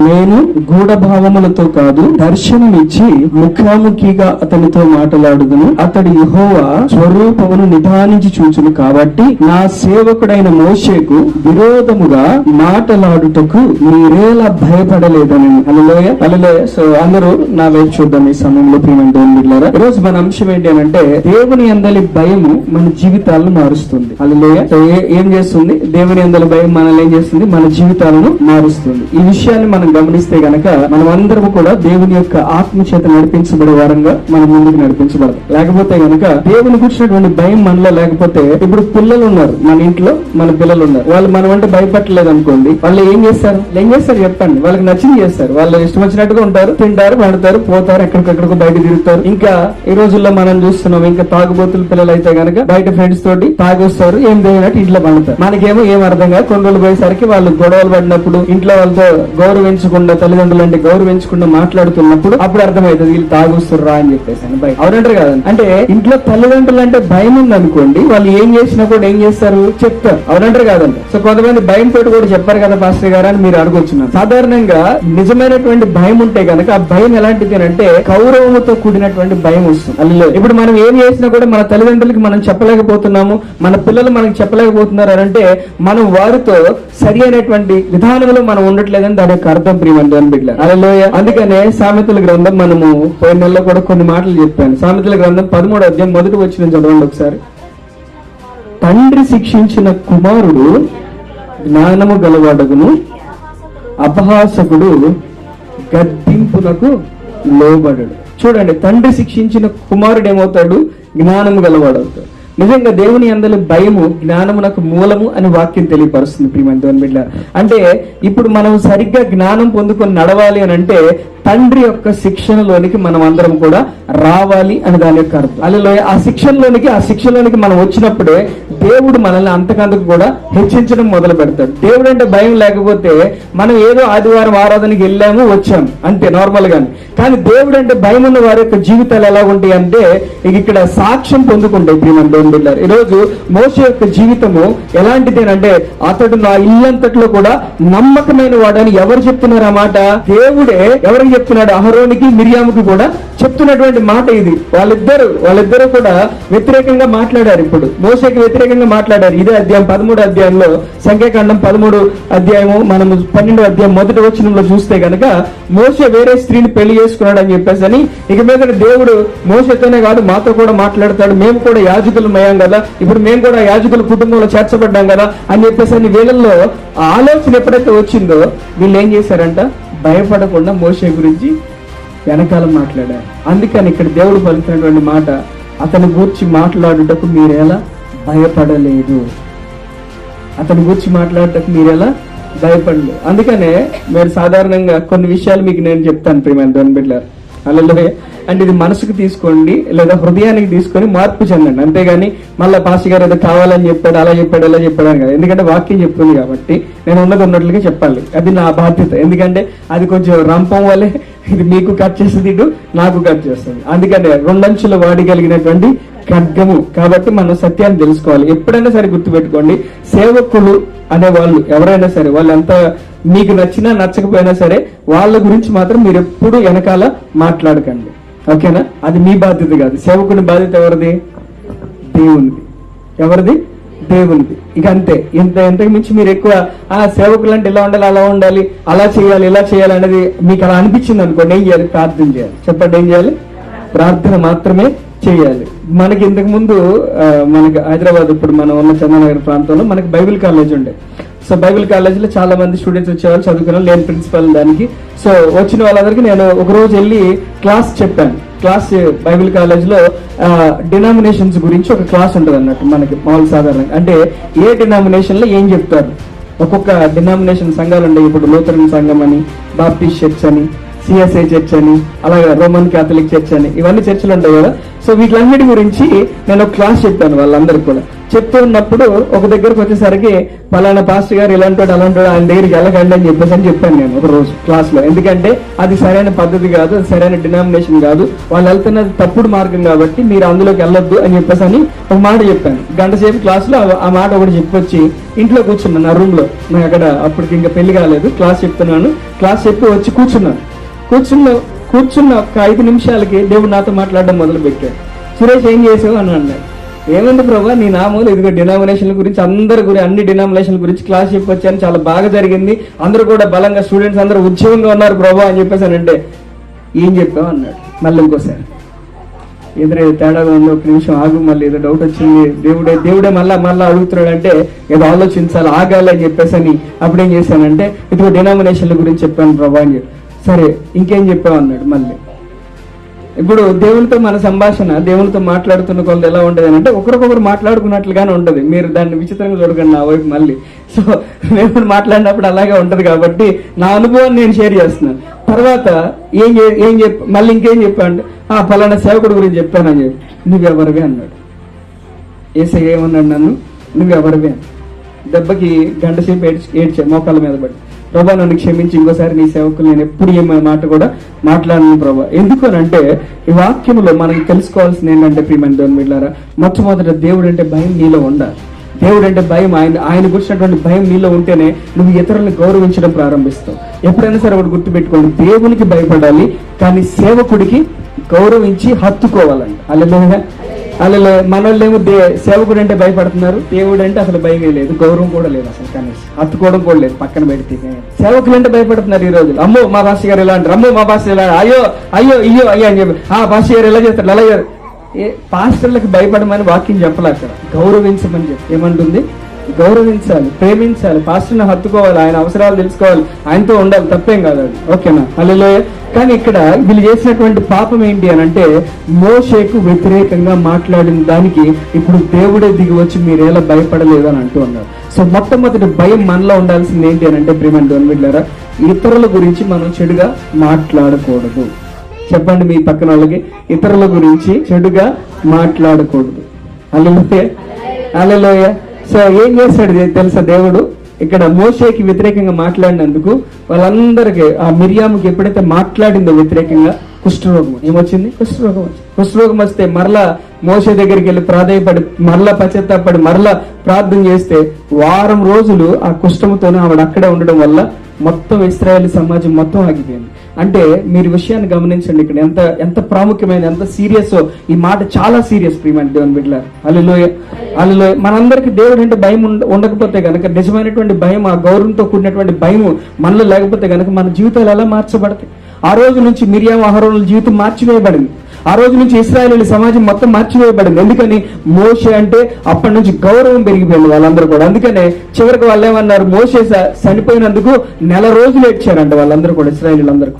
నేను గూఢభావములతో కాదు దర్శనం ఇచ్చి ముఖాముఖిగా అతనితో మాట్లాడుదును. అతడి యుహోవా స్వరూపమును నిదానించి చూచును కాబట్టి నా సేవకుడైన మోషేకు విరోధముగా మాటలాడుటకు మీరేలా భయపడలేదని అలలోయ అలలోయ సో అందరూ నా వైపు చూద్దాం ఈ సమయంలో ప్రియమైన దేవుని ఈ రోజు మన అంశం ఏంటి అని అంటే దేవుని అందలి భయము మన జీవితాలను మారుస్తుంది. అలలోయ సో ఏం చేస్తుంది? దేవుని అందలి భయం మనల్ని ఏం చేస్తుంది? మన జీవితాలను మారుస్తుంది. ఈ విషయాన్ని మనం గమనిస్తే గనక మనం కూడా దేవుని యొక్క ఆత్మ చేత నడిపించబడే వారంగా మనం ముందుకు నడిపించబడదు లేకపోతే గనక దేవుని కూర్చున్నటువంటి భయం మనలో లేకపోతే ఇప్పుడు పిల్లలు ఉన్నారు మన ఇంట్లో మన పిల్లలు ఉన్నారు. వాళ్ళు మనం అంటే భయపట్టలేదు అనుకోండి వాళ్ళు ఏం చేస్తారు? ఏం చేస్తారు చెప్పండి. వాళ్ళకి నచ్చింది చేస్తారు. వాళ్ళు ఇష్టం వచ్చినట్టుగా ఉంటారు తింటారు పడతారు పోతారు ఎక్కడికెక్కడికో బయట తిరుగుతారు. ఇంకా ఈ రోజుల్లో మనం చూస్తున్నాం ఇంకా తాగుబోతుల పిల్లలు అయితే గనక బయట ఫ్రెండ్స్ తోటి తాగొస్తారు ఏం తెలియనట్టు ఇంట్లో పండుతారు. మనకేమో ఏం అర్థం కాదు. కొన్ని రోజులు పోయేసరికి వాళ్ళు గొడవలు పడినప్పుడు ఇంట్లో వాళ్ళతో గౌరవించకుండా తల్లిదండ్రులు అంటే గౌరవించకుండా మాట్లాడుతున్నప్పుడు అప్పుడు అర్థమవుతుంది వీళ్ళు తాగుస్తుర్రా అని చెప్పేసి అని. భయం. అవునంటారు కదండి. అంటే ఇంట్లో తల్లిదండ్రులు అంటే భయం ఉంది అనుకోండి వాళ్ళు ఏం చేసినా కూడా ఏం చేస్తారు? చెప్తారు. అవునంటారు కాదండి. సో కొంతమంది భయం తోటి కూడా చెప్పారు కదా పాస్టర్ గారు అని మీరు అడగొచ్చున్నారు సాధారణంగా నిజమైనటువంటి భయం ఉంటే కనుక ఆ భయం ఎలాంటిది అంటే గౌరవముతో కూడినటువంటి భయం వస్తుంది. అందులో ఇప్పుడు మనం ఏం చేసినా కూడా మన తల్లిదండ్రులకి మనం చెప్పలేకపోతున్నాము మన పిల్లలు మనకి చెప్పలేకపోతున్నారు అంటే మనం వారితో సరి అయినటువంటి విధానంలో మనం ఉండట్లేదని దాని యొక్క అర్థం బిడ్డ అలలోయ అందుకనే సామెతల గ్రంథం మనము పోయిన నెలలో కూడా కొన్ని మాటలు చెప్పాను. సామెతల గ్రంథం పదమూడు అధ్యాయం మొదటి వచ్చిన చదవండి ఒకసారి. తండ్రి శిక్షించిన కుమారుడు జ్ఞానము గలవాడగును అపహాసకుడు గద్దింపునకు లోబడడు. చూడండి తండ్రి శిక్షించిన కుమారుడు ఏమవుతాడు? జ్ఞానము గలవాడవుతాడు. నిజంగా దేవుని అందరి భయము జ్ఞానమునకు మూలము అని వాక్యం తెలియపరుస్తుంది ప్రియమైన దేవుని బిడ్డ. అంటే ఇప్పుడు మనం సరిగ్గా జ్ఞానం పొందుకొని నడవాలి అని అంటే తండ్రి యొక్క శిక్షణలోనికి మనం అందరం కూడా రావాలి అని దాని యొక్క అర్థం. అలా ఆ శిక్షణలోనికి ఆ శిక్షణలోనికి మనం వచ్చినప్పుడే దేవుడు మనల్ని అంతకంతకు కూడా హెచ్చించడం మొదలు పెడతాడు. దేవుడు అంటే భయం లేకపోతే మనం ఏదో ఆదివారం ఆరాధనకి వెళ్ళాము వచ్చాం అంతే నార్మల్ గాని. కానీ దేవుడు అంటే భయం ఉన్న వారి యొక్క జీవితాలు ఎలా ఉంటాయి అంటే ఇక ఇక్కడ సాక్ష్యం పొందుకుంటాయి ప్రియమైన దేవుని బిడ్డారు. ఈరోజు మోస యొక్క జీవితము ఎలాంటిది అంటే అతడు నా ఇల్లంతట్లో కూడా నమ్మకమైన వాడని ఎవరు చెప్తున్నారు ఆ మాట? దేవుడే ఎవరికి చెప్తున్నాడు? అహరోనికి మిరియాముకి కూడా చెప్తున్నటువంటి మాట ఇది. వాళ్ళిద్దరు వాళ్ళిద్దరూ కూడా వ్యతిరేకంగా మాట్లాడారు ఇప్పుడు. మోసకి వ్యతిరేకంగా మాట్లాడారు. ఇదే అధ్యాయం పదమూడు అధ్యాయంలో సంఖ్యాకాండం పదమూడు అధ్యాయము మనము పన్నెండు అధ్యాయం మొదటి వచనంలో చూస్తే కనుక మోస వేరే స్త్రీని పెళ్ళి చేసుకున్నాడు అని చెప్పేసి అని ఇక మీద దేవుడు మోసతోనే కాదు మాతో కూడా మాట్లాడతాడు. మేము కూడా యాజకులు అయ్యాం కదా. ఇప్పుడు మేము కూడా యాజకుల కుటుంబంలో చేర్చబడ్డాం కదా అని చెప్పేసి అని వీళ్ళల్లో ఆ ఆలోచన ఎప్పుడైతే వచ్చిందో వీళ్ళు ఏం చేశారంట? భయపడకుండా మోసే గురించి వెనకాల మాట్లాడారు. అందుకని ఇక్కడ దేవుడు పలికినటువంటి మాట అతని గూర్చి మాట్లాడుటకు మీరెలా భయపడలేదు. అతని గురించి మాట్లాడటకు మీరెలా భయపడలేదు. అందుకనే మీరు సాధారణంగా కొన్ని విషయాలు మీకు నేను చెప్తాను ప్రియమైన దేవుని బిడ్డ అలలో అంటే ఇది మనసుకు తీసుకోండి లేదా హృదయానికి తీసుకొని మార్పు చెందండి. అంతేగాని మళ్ళీ పాసి గారు ఏదో కావాలని చెప్పాడు అలా చెప్పాడు అలా చెప్పాడు అని కదా. ఎందుకంటే వాక్యం చెప్తుంది కాబట్టి నేను ఉన్నది ఉన్నట్లుగా చెప్పాలి. అది నా బాధ్యత. ఎందుకంటే అది కొంచెం రంపం వల్లే ఇది మీకు కట్ చేసి నాకు కట్ చేస్తుంది. అందుకనే రెండంచులు వాడగలిగినటువంటి ఖడ్గము. కాబట్టి మనం సత్యాన్ని తెలుసుకోవాలి. ఎప్పుడైనా సరే గుర్తుపెట్టుకోండి సేవకులు అనే వాళ్ళు ఎవరైనా సరే వాళ్ళు ఎంత మీకు నచ్చినా నచ్చకపోయినా సరే వాళ్ళ గురించి మాత్రం మీరు ఎప్పుడు వెనకాల మాట్లాడకండి. ఓకేనా? అది మీ బాధ్యత కాదు. సేవకుని బాధ్యత ఎవరిది? దేవునిది. ఎవరిది? దేవునిది. ఇక అంతే. ఇంత ఇంతకు మించి మీరు ఎక్కువ ఆ సేవకులు అంటే ఇలా ఉండాలి అలా ఉండాలి అలా చేయాలి ఇలా చేయాలి అనేది మీకు అలా అనిపించింది అనుకోండి ఏం చేయాలి ప్రార్థన చేయాలి. చెప్పండి ఏం చేయాలి? ప్రార్థన మాత్రమే చేయాలి. మనకి ఇంతకు ముందు మనకి హైదరాబాద్ ఇప్పుడు మనం ఉన్న చంద్రనగర్ ప్రాంతంలో మనకి బైబిల్ కాలేజ్ ఉండే. సో బైబిల్ కాలేజీలో చాలా మంది స్టూడెంట్స్ వచ్చేవాళ్ళు చదువుకున్న లేని ప్రిన్సిపల్ దానికి. సో వచ్చిన వాళ్ళందరికీ నేను ఒక రోజు వెళ్ళి క్లాస్ చెప్పాను. క్లాస్ బైబిల్ కాలేజ్లో డినామినేషన్స్ గురించి ఒక క్లాస్ ఉంటుంది అన్నట్టు మనకి మామూలు సాధారణంగా. అంటే ఏ డినామినేషన్లో ఏం చెప్తారు? ఒక్కొక్క డినామినేషన్ సంఘాలు ఉన్నాయి ఇప్పుడు లూథరన్ సంఘం అని బాప్టిస్ట్ చర్చ్ అని సిఎస్ఐ చర్చ్ అని అలాగే రోమన్ క్యాథలిక్ చర్చ్ అని ఇవన్నీ చర్చలు ఉంటాయి కదా. సో వీటిలన్నిటి గురించి నేను ఒక క్లాస్ చెప్పాను వాళ్ళందరికీ కూడా. చెప్తూ ఉన్నప్పుడు ఒక దగ్గరకు వచ్చేసరికి పలానా పాస్టర్ గారు ఇలాంటి వాడు అలాంటి వాడు ఆయన దగ్గరికి వెళ్ళకండి అని చెప్పేసి అని చెప్పాను నేను ఒక రోజు క్లాస్లో ఎందుకంటే అది సరైన పద్ధతి కాదు అది సరైన డినామినేషన్ కాదు. వాళ్ళు వెళ్తున్నది తప్పుడు మార్గం కాబట్టి మీరు అందులోకి వెళ్ళొద్దు అని చెప్పేసి అని ఒక మాట చెప్పాను. గంట సేపు క్లాస్లో ఆ- మాట ఒకటి చెప్పొచ్చి ఇంట్లో కూర్చున్నాను నా రూమ్లో నాకు అక్కడ అప్పటికి ఇంకా పెళ్ళి కాలేదు క్లాస్ చెప్తున్నాను. క్లాస్ చెప్పి వచ్చి కూర్చున్నాను కూర్చున్న కూర్చున్న ఒక ఐదు నిమిషాలకి దేవుడు నాతో మాట్లాడడం మొదలు పెట్టాడు సురేష్ ఏం చేసావు అని అన్నాడు. ఏముంది ప్రభా నీ నామూలు ఇదిగో డినామినేషన్ల గురించి అందరి గురించి అన్ని డినామినేషన్ల గురించి క్లాస్ చెప్పొచ్చాను. చాలా బాగా జరిగింది. అందరూ కూడా బలంగా స్టూడెంట్స్ అందరూ ఉద్యోగంగా ఉన్నారు ప్రభా అని చెప్పేసానంటే ఏం చెప్పావు అన్నాడు. మళ్ళీ ఇంకోసారి. ఎదురే తేడాగా ఉంది ఒక నిమిషం ఆగు మళ్ళీ ఏదో డౌట్ వచ్చింది. దేవుడే దేవుడే మళ్ళా మళ్ళీ అడుగుతున్నాడు అంటే ఏదో ఆలోచించాలి ఆగాలి అని చెప్పేసి అప్పుడేం అప్పుడు ఏం చేశానంటే ఇదిగో డినామినేషన్ల గురించి చెప్పాను ప్రభా అని చెప్పి. సరే ఇంకేం చెప్పావు? అన్నాడు మళ్ళీ. ఇప్పుడు దేవునితో మన సంభాషణ దేవునితో మాట్లాడుతున్న కొలది ఎలా ఉంటుంది అంటే ఒకరికొకరు మాట్లాడుకున్నట్లుగానే ఉంటుంది. మీరు దాన్ని విచిత్రంగా చూడకండి నా వైపు మళ్ళీ. సో మేము మాట్లాడినప్పుడు అలాగే ఉంటుంది కాబట్టి నా అనుభవాన్ని నేను షేర్ చేస్తున్నాను. తర్వాత ఏం ఏం చెప్ప మళ్ళీ ఇంకేం చెప్పాను ఆ ఫలానా సేవకుడు గురించి చెప్పానని చెప్పి. నువ్వెవరివే? అన్నాడు. ఏసై ఏమన్నాడు నన్ను? నువ్వెవరివే? దెబ్బకి గంట సేపు ఏడ్చి ఏడ్చా మోకాళ్ళ మీద పడి. ప్రభా నన్ను క్షమించి ఇంకోసారి నీ సేవకులు నేను ఎప్పుడు ఏ మాట కూడా మాట్లాడను ప్రభా. ఎందుకు అని అంటే ఈ వాక్యంలో మనకి తెలుసుకోవాల్సింది ఏంటంటే ప్రియమైన దేవుని వీళ్ళారా మొట్టమొదట దేవుడు అంటే భయం నీలో ఉండాలి. దేవుడు అంటే భయం ఆయన ఆయన గురించినటువంటి భయం నీలో ఉంటేనే నువ్వు ఇతరులను గౌరవించడం ప్రారంభిస్తావు. ఎప్పుడైనా సరే ఒకటి గుర్తుపెట్టుకోండి దేవునికి భయపడాలి కానీ సేవకుడికి గౌరవించి హత్తుకోవాలండి. అలా అలా మనోళ్ళేమో దే సేవకుడు అంటే భయపడుతున్నారు. దేవుడు అంటే అసలు భయమే లేదు. గౌరవం కూడా లేదు అసలు కనీసం. హత్తుకోవడం కూడా లేదు పక్కన పెడితే. సేవకులు అంటే భయపడుతున్నారు ఈ రోజు అమ్మో మా భాష గారు ఇలా అంటారు అమ్మో మా భాష ఇలా అయ్యో అయ్యో అయ్యో అయ్యో అని చెప్పి. ఆ భాష గారు ఎలా చేస్తారు? అలా గారు. ఏ పాస్టర్లకు భయపడమని వాక్యం చెప్పలే అక్కడ. గౌరవించమని చెప్పి. ఏమంటుంది? గౌరవించాలి ప్రేమించాలి. పాస్టర్ని హత్తుకోవాలి ఆయన అవసరాలు తెలుసుకోవాలి. ఆయనతో ఉండాలి తప్పేం కాదు అది. ఓకేనా? అల్లెలోయ. కానీ ఇక్కడ వీళ్ళు చేసినటువంటి పాపం ఏంటి అని అంటే మోషేకు వ్యతిరేకంగా మాట్లాడిన దానికి ఇప్పుడు దేవుడే దిగి వచ్చి మీరు ఎలా భయపడలేదు అని అంటూ ఉన్నారు. సో మొట్టమొదటి భయం మనలో ఉండాల్సింది ఏంటి అని అంటే ప్రేమ వీళ్ళారా ఇతరుల గురించి మనం చెడుగా మాట్లాడకూడదు. చెప్పండి మీ పక్కన వాళ్ళకి ఇతరుల గురించి చెడుగా మాట్లాడకూడదు. అల్లలోయ అల్లలోయ సో ఏం చేశాడు తెలుసా దేవుడు? ఇక్కడ మోషేకి వ్యతిరేకంగా మాట్లాడినందుకు వాళ్ళందరికీ ఆ మిరియాముకి ఎప్పుడైతే మాట్లాడిందో వ్యతిరేకంగా కుష్ఠరోగం ఏమొచ్చింది? కుష్ఠరోగం వచ్చింది. కుష్ఠరోగం వస్తే మరలా మోసే దగ్గరికి వెళ్ళి ప్రాధాయపడి మరలా పశ్చాత్తాపడి మరలా ప్రార్థన చేస్తే వారం రోజులు ఆ కుష్ఠముతోనే ఆవిడ అక్కడే ఉండడం వల్ల మొత్తం ఇస్రాయేల్ సమాజం మొత్తం ఆగిపోయింది. అంటే మీరు విషయాన్ని గమనించండి ఇక్కడ ఎంత ఎంత ప్రాముఖ్యమైన ఎంత సీరియస్ ఈ మాట చాలా సీరియస్ ప్రియమైన దేవుని బిడ్డ అల్లులోయ అల్లులోయ మనందరికి దేవుడు అంటే భయం ఉండకపోతే గనక నిజమైనటువంటి భయం ఆ గౌరవంతో కూడినటువంటి భయం మనలో లేకపోతే గనక మన జీవితాలు ఎలా మార్చబడతాయి? ఆ రోజు నుంచి మిరియాం అహరోనుల జీవితం మార్చివేయబడింది. ఆ రోజు నుంచి ఇస్రాయేల్ సమాజం మొత్తం మార్చివేయబడింది. ఎందుకని? మోషే అంటే అప్పటి నుంచి గౌరవం పెరిగిపోయింది వాళ్ళందరూ కూడా. అందుకనే చివరికి వాళ్ళు ఏమన్నారు? మోసే చనిపోయినందుకు నెల రోజులు ఏడ్చారంట వాళ్ళందరూ కూడా ఇస్రాయలీలందరూ